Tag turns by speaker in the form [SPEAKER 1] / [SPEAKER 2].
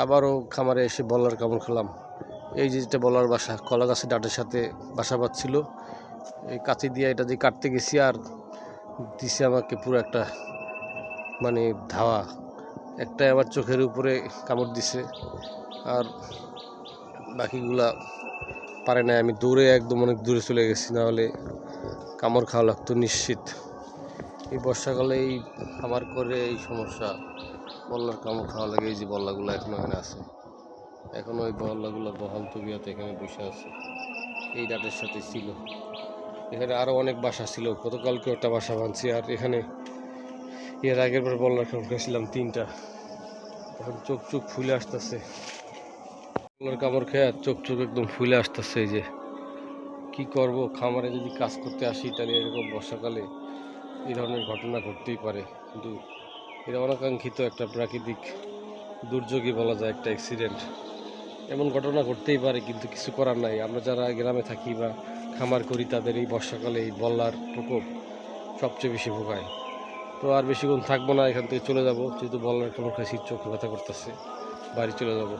[SPEAKER 1] আবারও খামারে এসে বলার কামড় খেলাম। এই যে যেটা বলার বাসা কলা গাছের ডাটের সাথে বাসা বাঁধছিল। এই কাঁচি দিয়ে এটা দিয়ে কাটতে গেছি আর দিছে আমাকে পুরো একটা মানে ধাওয়া। একটাই আমার চোখের উপরে কামড় দিছে। আর বাকিগুলা পারে না আমি দূরে, একদম অনেক দূরে চলে গেছি। নাহলে কামড় খাওয়া লাগতো নিশ্চিত। এই বর্ষাকালে এই খামার করে এই সমস্যা বল্লার কামড় খাওয়া লাগে, এই যে বল্লাগুলো এখন এখানে আছে। এখন ওই বল্লাগুলো বহাল তবিয়াতে এখানে বসে আছে। এই ডাটের সাথে ছিল। এখানে আরও অনেক বাসা ছিল। গতকালকে একটা বাসা বানছি, আর এখানে এর আগের বার বল্লার কামড় খেয়েছিলাম তিনটা। এখন চোখ চোখ ফুলে আসতেছে। বল্লার কামড় খেয়ে আর চোখ চোখ একদম ফুলে আসতেছে এই যে। কি করব? খামারে যদি কাজ করতে আসি, তাহলে এরকম বর্ষাকালে এই ধরনের ঘটনা ঘটতেই পারে। কিন্তু এটা অনাকাঙ্ক্ষিত একটা প্রাকৃতিক দুর্যোগই বলা যায়, একটা অ্যাক্সিডেন্ট এমন ঘটনা ঘটতেই পারে, কিন্তু কিছু করার নাই। আমরা যারা গ্রামে থাকি বা খামার করি, তাদের এই বর্ষাকালে এই বল্লার প্রকোপ সবচেয়ে বেশি ভোগায়। তো আর বেশিক্ষণ থাকব না, এখান থেকে চলে যাব। যেহেতু বল্লার কোনো খাসির চোখে ব্যথা করতেছে, বাড়ি চলে যাব।